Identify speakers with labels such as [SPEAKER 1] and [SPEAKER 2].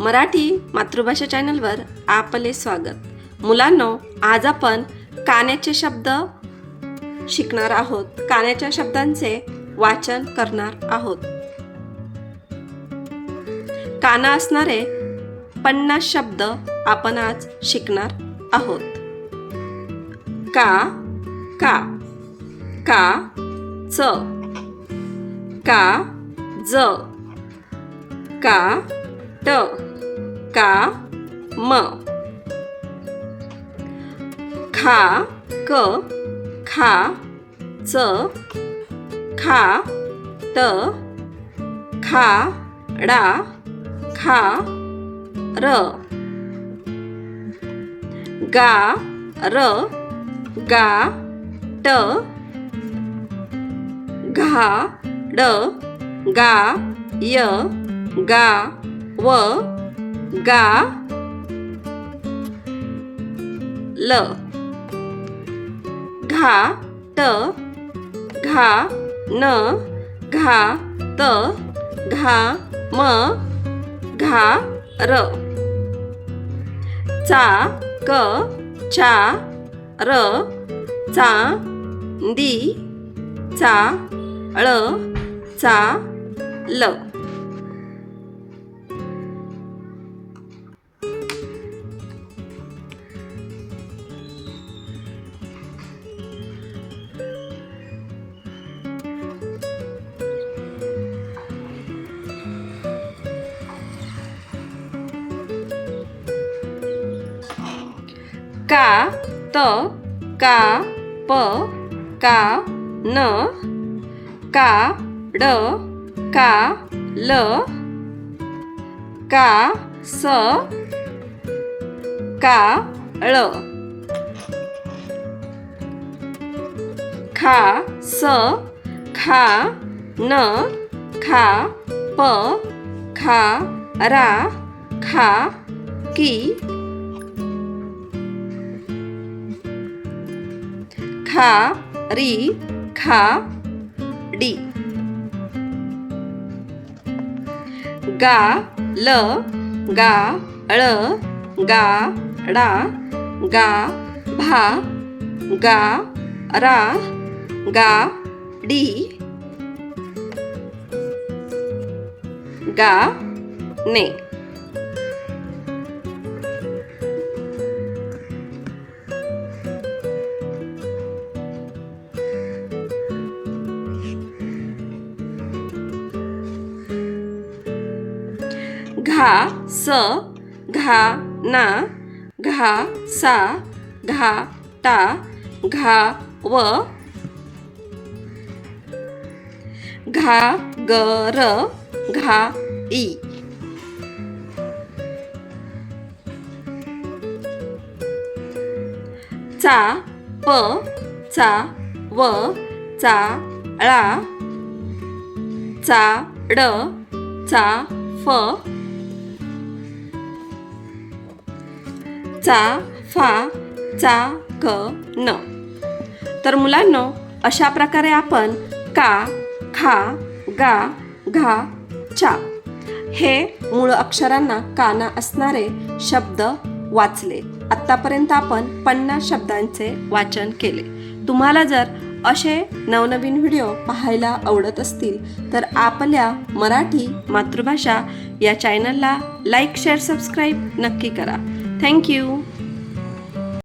[SPEAKER 1] मराठी मातृभाषा चॅनलवर आपले स्वागत. मुलांनो आज आपण कान्याचे शब्द शिकणार आहोत. कान्याच्या शब्दांचे वाचन करणार आहोत. काना असणारे पन्नास शब्द आपण आज शिकणार आहोत. का का का च का ज का ट. का? म. खा क. खा च. खा ट खा डा खा र. गा र. गा ट. घा ड. गा य. गा व. गा ल. घा ट घा न. घा त. घा म. घा र. चा क चा र. चा दी चा ळ चा ल. का त का प का न का ड का ल का स का ळ. खा स खा न खा प खा रा खा की खा री खा डी. गा ल गा ळ गा डा गा भा गा रा गा डी. गा ने. घा स घा ना घा सा घा टा घा व घा ग र घा ई चा प चा व चा ळा चा ड चा फ चा फा चा क न. तर मुलांनो अशा प्रकारे आपण का खा गा घा चा हे मूळ अक्षरांना काना असणारे शब्द वाचले. आत्तापर्यंत आपण पन्नास शब्दांचे वाचन केले. तुम्हाला जर असे नवनवीन व्हिडिओ पाहायला आवडत असतील तर आपल्या मराठी मातृभाषा या चॅनलला लाईक शेअर सबस्क्राईब नक्की करा. Thank you.